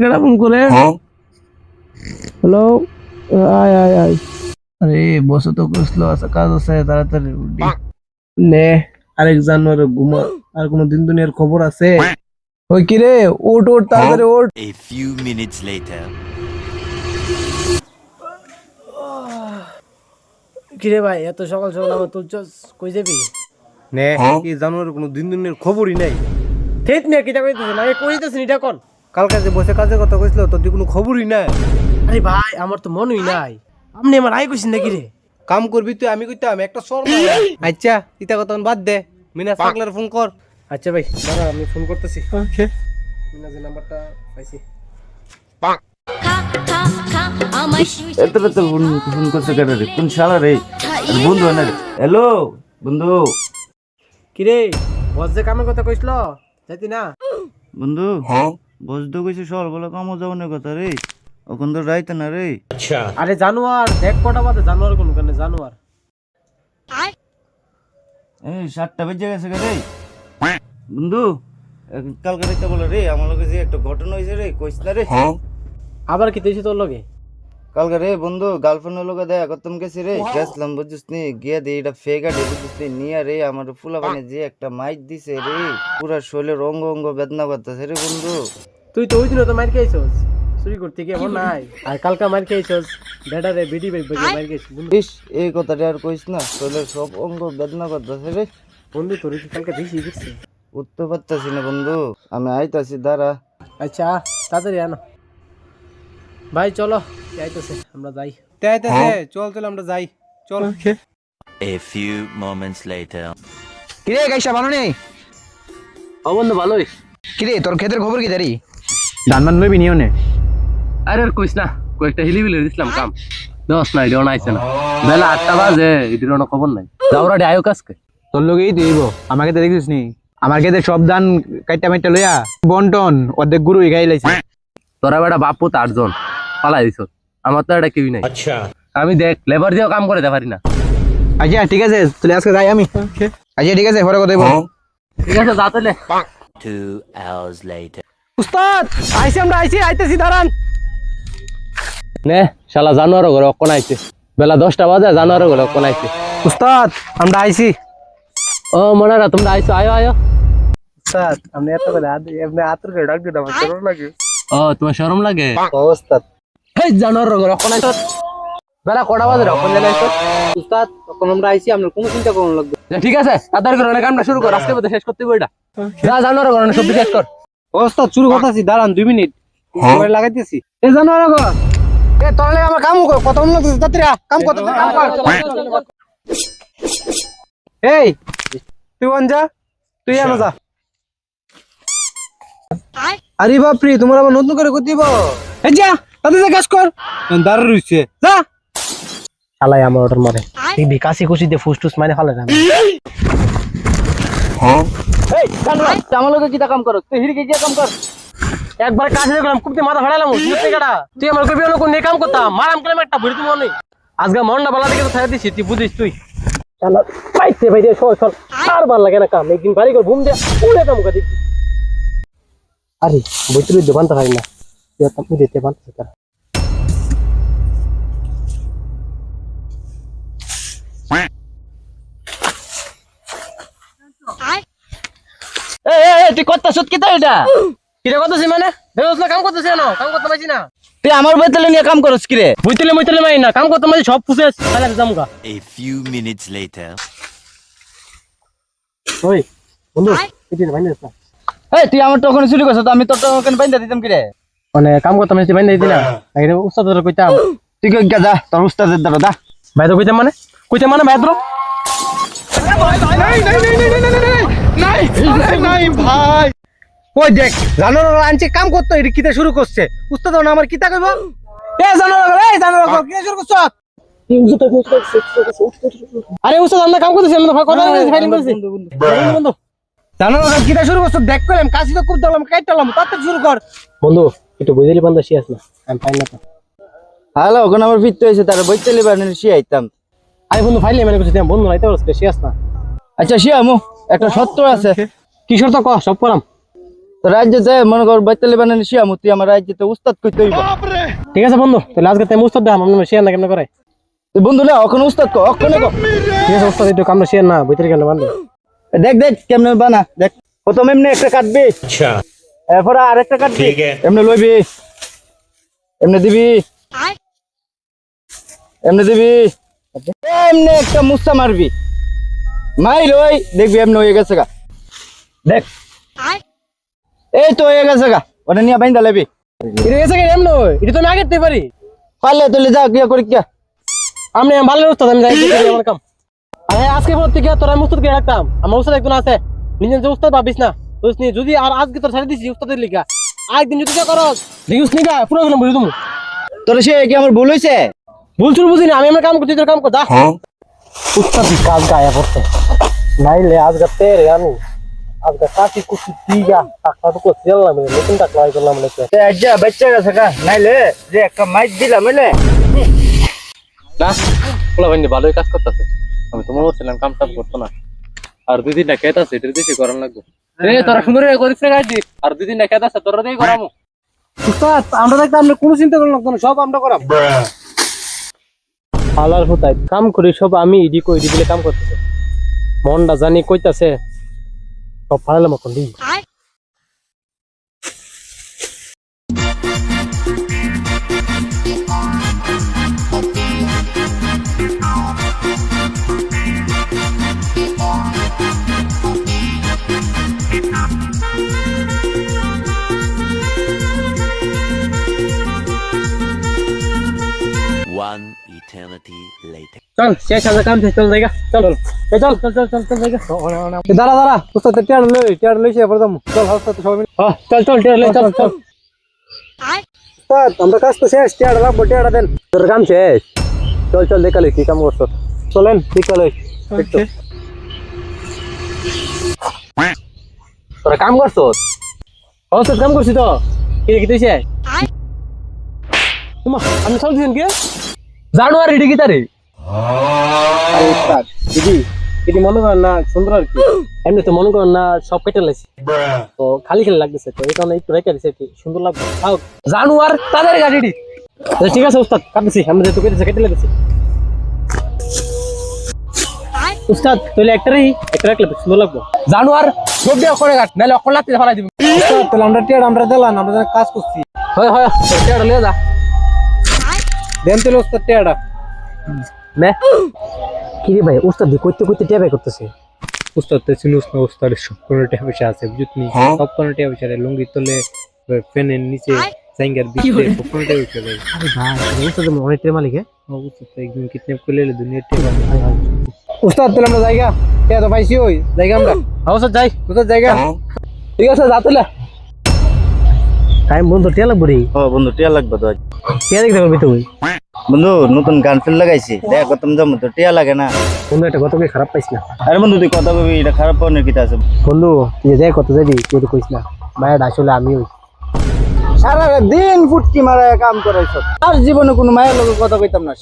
কেডা ফোন করে হ্যালো? আয় আয় আয়। আরে বসে তো কুসলো আছে কাজ আছে তাড়াতাড়ি উঠি নে আরেক জানোয়ার ঘুমা আর কোনো দিন দুনিয়ার খবর আছে? ওই কি রে? ওট ওট তাড়াতাড়ি ওট few minutes later. কিরে ভাই এত সকাল সকাল আমার তুলছস কই যাবি? নে কি জানোয়ার কোনো দিন দুনিয়ার খবরই নাই। থেত মিয়া কিটা কইতেছ? না কইতেছ এটা কোন কালকে যে বসে কাজের কথা কইছিল তোর কোনো খবরই নাই। আরে ভাই আমার তো মনই নাই। আপনি আমার আই কইছেন নাকি রে? কাম করবি তুই আমি কইতাম একটা সর আচ্ছা ইতা কথা বাদ দে। মিনা সাকলার ফোন কর। আচ্ছা ভাই দাঁড়া আমি ফোন করতেছি। মিনাজের নাম্বারটা পাইছি। এত রাতে ফোন ফোন করছে কেন রে? কোন শালা রে? বন্ধু না রে? হ্যালো বন্ধু। কিরে বস যে কামের কথা কইছিল? যাইতি না? বন্ধু। বস তো কইছে সর বলে কামো যাওয়ার কথা রে। ওখান তো রাইতে না রে। আচ্ছা। আরে জানোয়ার দেখ কটা বাদে জানোয়ার কোন কানে জানোয়ার। এই সাতটা বেজে গেছে রে। বন্ধু এক- কালকে রাইতে বলে রে আমার লগে যে একটা ঘটনা হয়েছে রে কইস না রে। আবার কি তুই তোর লগে? কালকে রে বন্ধু গার্লফ্রেন্ডের লোক দেখা করতাম গেছি রে। গেছিলাম বুঝছিস নি? গিয়া দিয়ে এটা ফেকা ডে বুঝছিস নি? নিয়ে রে আমার ফুলা পানে যে একটা মাইক দিছে রে। পুরা শরীরের অঙ্গ অঙ্গ বেদনা করতেছে রে বন্ধু। তুই তো ওই দিনও তো মার খেয়েছস। চুরি করতে গিয়ে এমন নাই। আর কালকা মার খেয়েছস। বেটারে বিডি বেগ বেগে মার খেয়েছিস ইস এই কথাটা আর কইস না শরীরের সব অঙ্গ বেদনা করতেছে রে। বন্ধু তোর কি কালকে বেশি করছে উঠতে পারতাছি না বন্ধু। আমি আইতাছি দাঁড়া। আচ্ছা তাড়াতাড়ি আনো ভাই চলো। যাইতেছে আমরা যাই। তাইতেছে চল চল আমরা যাই। চল। A few moments later. কিরে গাইসা ভালো নেই? ও বন্ধু ভালোই। কিরে তোর ক্ষেতের খবর কি জারি ধান মান লইবি নিও নে। আরে আর কইস না কয়েকটা হিলি বিলি দিছিলাম কাম। দশ নাই দেওয়া আইছে না বেলা আটটা বাজে এটির কোনো খবর নাই। যাওরা আয়ো কাজকে। তোর লগেই দিব আমাকে তো দেখিস নি। আমার ক্ষেতে সব ধান কাইটা মাইটা লইয়া বন্টন অর্ধেক গুরু গাই লাইছে তোরা বেটা বাপু তো আটজন পালাই দিছ। আমার তো এটা কেউই নাই। আচ্ছা। আমি দেখ লেবার দিয়েও কাম করে দিতে পারি না। আচ্ছা ঠিক আছে তাহলে আজকে যাই আমি। আচ্ছা ঠিক আছে পরে কথা বলব ঠিক আছে যা তাহলে Two hours later. উস্তাদ আইছি আমরা আইছি আইতেছি দাঁড়ান। নে শালা জানোয়ারও ঘরে অক্ষণ আইছে বেলা দশটা বাজে জানোয়ারও ঘরে অক্ষণ আইছে উস্তাদ আমরা আইছি। ও মনে রা তোমরা আইছো আয়ো আয়ো। উস্তাদ আপনি এত করে আদ আপনি আতর করে ডাক দিন আমার কেমন লাগে। ও তোমার শরম লাগে? উস্তাদ। হেই জানোয়ার ঘরে অক্ষণ আইছো বেলা কটা বাজে অক্ষণ জানে আইছো উস্তাদ তখন আমরা আইছি আপনার কোনো চিন্তা করুন লাগবে ঠিক আছে তাড়াতাড়ি করে কামটা শুরু কর আজকে মধ্যে শেষ করতে হবে এটা। যা জানোয়ার ঘরে সব শেষ কর। ওস্তাদ শুরু করতেছি দাঁড়ান দুই মিনিট। মোবাইল লাগাইতেছি। এ জানো না এ তোরলে আমার কাম কর কত মন লাগতেছে তাড়াতাড়ি আ, কাম কর তাড়াতাড়ি কাম কর। এই তুই যা তুই আনো যা। আরে বাপরে তোমার আবার নতুন করে করতে দিব এই যা তাতে যা কাজ কর। দাঁড়া রইছে। যা। শালাই আমার অর্ডার মারে। এই বিকাশি খুশি দিয়ে ফুস টুস মানে ফেলে না আমার লোকে কিটা কাম করো তুই হিরিকে গিয়ে কাম কর একবার কাছে দেখলাম কুপতে মাথা ফাড়ালাম তুই কাটা আমার কবি কোন নিয়ে কাম করতাম? মারাম কেলাম একটা ভুড়ি তুমি নেই আজকে মনটা ভালো দেখে তো ছাড়া দিছি তুই বুঝিস তুই। চালা পাইছে ভাই চল চল আর ভালো লাগে না কাম একদিন বাড়ি করে ঘুম দিয়ে উড়ে কাম করে দেখবি আরে বইতুলি দোকান তো হয় না। দিতে তুই কত সুত কিতা এটা কিরে করতেছি মানে বেরোস না কাম করতেছি না কাম করতে পারছি না তুই আমার বেতলে নিয়ে কাম করছ কিরে বুঝতেলে মুইতেলে মাই না কাম করতে পারছি সব পুষে খালে জামগা A few minutes later. ওই বন্ধু এটি ভাই না এই তুই আমার তখন চুরি করছ তো আমি তোর তখন বাইন্দা দিতাম কিরে মানে কাম করতে দিতি না কইতাম তুই কই গা যা তোর উস্তাদের দ্বারা দা ভাই তো কইতাম মানে কইতাম মানে ভাই তো ওই দেখ জানো না আনছে কাম করতে এটা কিতা শুরু করছে? উস্তাদ না আমার কিতা কইব? এ জানো এই জানো না কিতা শুরু করছ? আরে উস্তাদ আমরা কাম করতেছি আমরা কথা বলতেছি ফাইলিং করতেছি। বন্ধু জানো না কিতা শুরু করছ দেখ কইলাম কাশি তো খুব দিলাম কাইটালাম তাতে শুরু কর। বন্ধু একটু বুঝলি বান্দা শিয়াস না? আমি পাই না তো। হ্যালো ওখানে আমার ফিরতে হয়েছে তার বইতে লিবার সে আইতাম। আরে বন্ধু ফাইলে মানে বন্ধু নাইতে পারছিস শিয়াস না? আচ্ছা আমু একটা সত্য আছে। কিশোর তো ক? সব করাম তো রাজ্যে যায় মনে কর বাইতালি বানানি শিয়ামু তুই আমার রাজ্যতে উস্তাদ কইতে হইব। ঠিক আছে বন্ধু তাহলে আজকে তাই উস্তাদ দাম আমরা শেয়ার না কেন করে? তুই বন্ধু না ওখানে উস্তাদ কো ওখানে কো। ঠিক আছে উস্তাদ একটু কামড়া শেয়ার না ভিতরে কেন বান্ধব দেখ দেখ কেমনে বানা দেখ। প্রথম এমনি একটা কাটবি। আচ্ছা। এরপর আরেকটা কাটবি। এমনি লইবি। এমনি দিবি। এমনি দিবি। এমনি একটা মুস্তা মারবি। মাই লই দেখবি এমনি হয়ে গেছে গা। দেখ। এই তো হয়ে গেছে গা ওটা নিয়ে বাইন্দা লেবি। এটা গেছে কেন এমন এটা তো আমি আগে দিতে পারি। পারলে তুলে যা গিয়া করি কিয়া আমি ভালো উস্তাদ আমি যাই আমার কাম। আরে আজকে বলতে থেকে তোর আমি উস্তাদ কে রাখতাম আমার উস্তাদ একজন আছে নিজের যে উস্তাদ ভাবিস না বুঝছ নি যদি আর আজকে তোর ছেড়ে দিছি উস্তাদের লিগা আরেকদিন যদি যা করস দেখিস নি গা পুরো বুঝি তুমি তোর সে কি আমার ভুল হয়েছে ভুল চুল বুঝিনি আমি আমার কাম করছি তোর কাম কর দা উস্তাদ কাজ গায়া পড়তে নাইলে আজকে তেরে আমি। আজকে কাটি কুচি দিগা টাকা তো মিলে নতুন টাকা লাই করলাম নাকি। তে আজ্জা বাচ্চা গেছে গা। নাইলে যে একটা মাইক দিলাম এলে না পোলা ভাই ভালোই কাজ করতেছে। আমি তোমার বলছিলাম কাম টাম করতো না। আর দুই দিন না খেতে আছে এটার বেশি করার লাগবে। এ তোরা সুন্দর করে করিস রে গাড়ি আর দুই দিন না খেতে আছে তোরা দিয়ে করামু উস্তাদ আমরা দেখতে আমরা কোনো চিন্তা করলাম না সব আমরা করাম। আলার হুতাই কাম করি, সব আমি ইডি কই, ইডি কাম করতেছে। মনটা জানি কইতাছে, সব ফালাইলাম এখন দি eternity later. চল শেষ আছে কাম শেষ চল জায়গা। চল এ চল চল চল চল চল জায়গা। এ দাঁড়া দাঁড়া উস্তাদ টিয়ার লই টিয়ার লইছে এবার দাম চল হাউস তো সবাই মিলে। হ্যাঁ চল চল টিয়ার লই চল চল। উস্তাদ আমরা কাজ তো শেষ টিয়ার লাগবো টিয়ার দেন। তোর কাম শেষ? চল চল দেখালে কি কাম করছ? চলেন দেখালে একটু তোরা কাম করছ? অবস্থা কাম করছি তো? কি কি তুইছে তোমা আমি চল দিন কি? জানুয়ারি ডিগি তারে আরে উস্তাদ দিদি মনে করেন না সুন্দর আর কি। এমনি তো মনে করেন না সব কেটে লাগছে। তো খালি খালি লাগতেছে তো কারণে একটু রেখে দিছে কি সুন্দর লাগবে। তাও জানুয়ার তাদের গাড়ি ঠিক আছে উস্তাদ কাটতেছি। আমরা যেহেতু কেটেছে কেটে লাগতেছি উস্তাদ তাহলে একটারই একটা রাখলে সুন্দর লাগবে। জানুয়ার সব দিয়ে করে কাট নাহলে অকল লাগতে ফেলাই দিবি। উস্তাদ তাহলে আমরা টিয়ার আমরা দিলাম আমরা কাজ করছি। হয় হয় টিয়ার লিয়ে যা। দেন তাহলে উস্তাদ টিয়ারটা নে। কি রে ভাই উস্তাদ দি কইতে কইতে টিয়া বাই করতেছে। উস্তাদ তো চিনুস না উস্তাদের সব কোনো টাকা পয়সা আছে বুঝতনি সব কোনো টাকা পয়সা রে লুঙ্গি তলে ফ্যানের নিচে জাঙ্গার ভিতরে সব কোনো টাকা পয়সা দেয় আরে ভাই উস্তাদ অনেক টিয়া মালিক হ্যাঁ? উস্তাদ তো একদম কিডন্যাপ করে লে দুনিয়ার টাকা উস্তাদ তাহলে আমরা জায়গা টিয়া তো পাইছি ওই জায়গা আমরা। উস্তাদ যাই। উস্তাদ জায়গা। ঠিক আছে যা তাহলে। টাইম বন্ধু টিয়া লাগবো রে। ও বন্ধু টিয়া লাগবে তো। টিয়া দেখতে পারবি তুই বন্ধু নতুন গার্লফ্রেন্ড লাগাইছি। দেখ কতম জম তো টিয়া লাগে না। বন্ধু এটা কত কি খারাপ পাইস না। আরে বন্ধু তুই কথা কবি এটা খারাপ পাওয়ার কিতা আছে? বন্ধু তুই যাই কত যাবি তুই তো কইস না। মায়ের আসলে আমি সারা দিন ফুটকি মারা কাম করাইছ। আর জীবনে কোনো মায়ের লোকের কথা কইতাম না।